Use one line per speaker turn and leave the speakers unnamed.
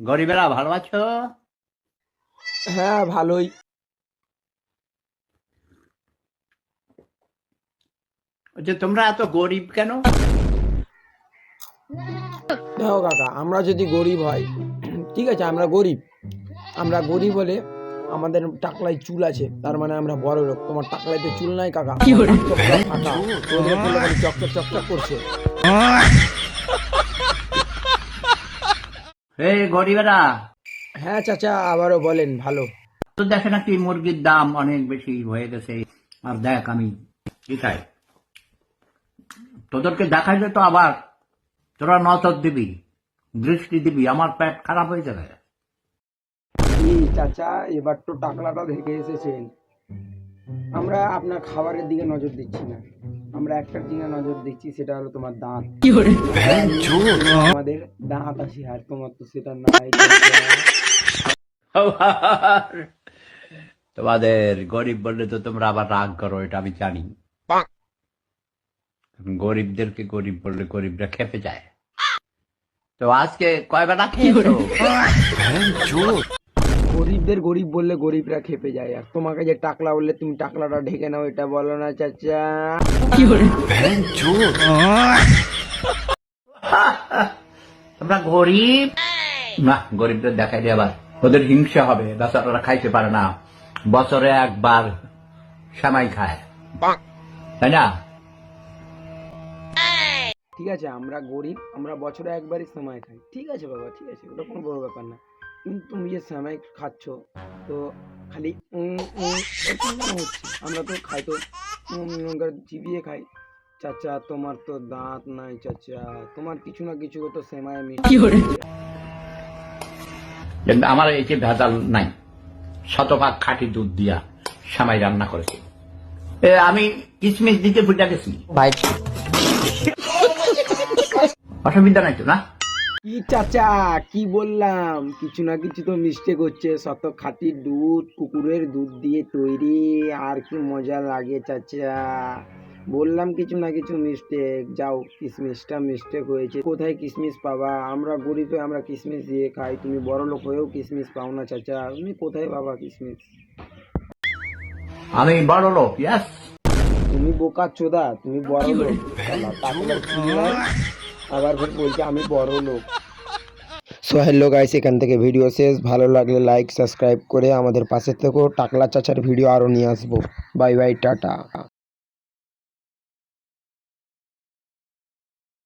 গরিবেরা ভালো আছো?
হ্যাঁ ভালোই।
যে তোমরা এত গরিব কেন?
দেখো কাকা আমরা যদি গরিব হয় ঠিক আছে আমরা গরিব। আমরা গরিব হলে আমাদের টাকলায় চুল আছে তার মানে আমরা বড় লোক। তোমার টাকলায় তো চুল নাই কাকা। চকচক করছে।
হে গরিবেরা
হ্যাঁ চাচা আবারও বলেন ভালো।
তো দেখে নাকি মুরগির দাম অনেক বেশি হয়ে গেছে। আর দেখ আমি কি খাই। তোদেরকে দেখাইলে তো আবার তোরা নজর দিবি দৃষ্টি দিবি আমার পেট খারাপ হয়ে যাবে।
চাচা এবার তো টাকলাটা দেখে এসেছেন। আমরা আপনার খাবারের দিকে নজর দিচ্ছি না। আমরা একটার দিকে নজর দিচ্ছি সেটা হলো তোমার দাঁত। আমাদের দাঁত আছে আর তোমার তো সেটা নাই।
তোমাদের গরিব বললে তো তোমরা আবার রাগ করো এটা আমি জানি। গরিবদেরকে গরিব বললে গরিবরা খেপে যায়। তো আজকে কয় বেলা খেয়েছো?
গরিবদের গরিব বললে গরিবরা খেপে যায়। আর তোমাকে যে টাকলা বললে তুমি টাকলাটা ঢেকে নাও এটা বলো না চাচা।
তোমরা গরিব? না গরিবদের দেখাই দিয়ে আবার। ওদের হিংসা হবে বেচারারা খাইতে পারে না। বছরে একবার সামাই খায়। তাই না?
ঠিক আছে আমরা গরিব আমরা বছরে একবারই সময় খাই। ঠিক আছে বাবা ঠিক আছে ওটা কোনো বড় ব্যাপার না। কিন্তু তুমি যে সময় খাচ্ছ তো খালি হচ্ছে। আমরা তো খাই তো চিবিয়ে খাই। চাচা তোমার তো দাঁত নাই চাচা। তোমার কিছু না কিছু তো সেমাই মিষ্টি।
আমার এই যে ভেজাল নাই। শতভাগ খাঁটি দুধ দিয়া সামাই রান্না করেছে। আমি কিসমিস দিতে ভুলে গেছি।
ভাই
অসুবিধা নাই তো না?
কি চাচা কি বললাম? কিছু না কিছু তো মিস্টেক হচ্ছে। শত খাঁটি দুধ কুকুরের দুধ দিয়ে তৈরি। আর কি মজা লাগে চাচা। বললাম কিছু না কিছু মিস্টেক যাও কিসমিসটা মিস্টেক হয়েছে। কোথায় কিসমিস পাবা? আমরা গরিব হয়ে আমরা কিসমিস দিয়ে খাই। তুমি বড় লোক হয়েও কিসমিস পাও না চাচা। তুমি কোথায় পাবা কিসমিস?
আমি বড় লোক
তুমি বোকা চোদা তুমি বড় লোক। আবার ফের বলছে আমি বড় লোক। সো হ্যালো গাইস এখান থেকে ভিডিও শেষ। ভালো লাগলে লাইক সাবস্ক্রাইব করে আমাদের পাশে থেকেও টাকলা চাচার ভিডিও আরও নিয়ে আসব। Bye bye tata.